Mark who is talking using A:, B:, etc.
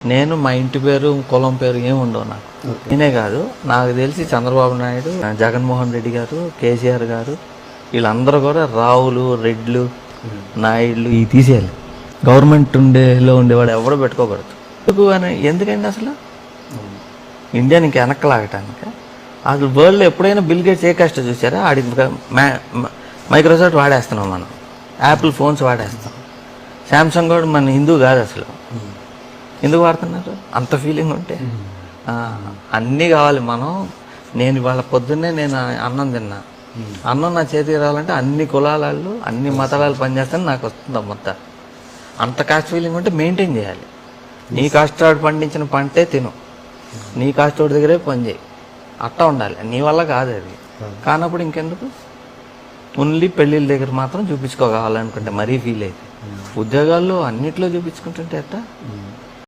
A: నేను మా ఇంటి పేరు కులం పేరు ఏమి ఉండవు నాకు. నేనే కాదు నాకు తెలిసి చంద్రబాబు నాయుడు జగన్మోహన్ రెడ్డి గారు కేసీఆర్ గారు వీళ్ళందరూ కూడా రావులు రెడ్లు నాయుడులు ఇవి తీసేయాలి. గవర్నమెంట్ ఉండేలో ఉండేవాడు ఎవడో పెట్టుకోకూడదు. ఎందుకు అని ఎందుకండి అసలు? ఇండియాని ఇంక వెనక్కి లాగటానికి అసలు వరల్డ్లో ఎప్పుడైనా బిల్ గేట్స్ ఏ కష్టం చూసారా? ఆడి మైక్రోసాఫ్ట్ వాడేస్తున్నాం మనం. యాపిల్ ఫోన్స్ వాడేస్తాం శాంసంగ్ కూడా మన హిందూ కాదు అసలు. ఎందుకు వాడుతున్నారు? అంత ఫీలింగ్ ఉంటే. అన్నీ కావాలి మనం. నేను ఇవాళ పొద్దున్నే నేను అన్నం తిన్నా. అన్నం నా చేతికి రావాలంటే అన్ని కులాల వాళ్ళు అన్ని మతాల పనిచేస్తాను నాకు వస్తుంది మొత్తం అంత కాస్ట్ ఫీలింగ్ ఉంటే మెయింటైన్ చేయాలి. నీ కష్టపడి పండించిన పంటే తిను. నీ కష్టపడి దగ్గరే పని చేయి. అట్టా ఉండాలి. నీ వల్ల కాదు అది. కానప్పుడు ఇంకెందుకు? ఓన్లీ పెళ్ళిళ్ళ దగ్గర మాత్రం చూపించుకోవాలనుకుంటే మరీ ఫీల్ అయితే. ఉద్యోగాల్లో అన్నిట్లో చూపించుకుంటుంటే ఎట్టా?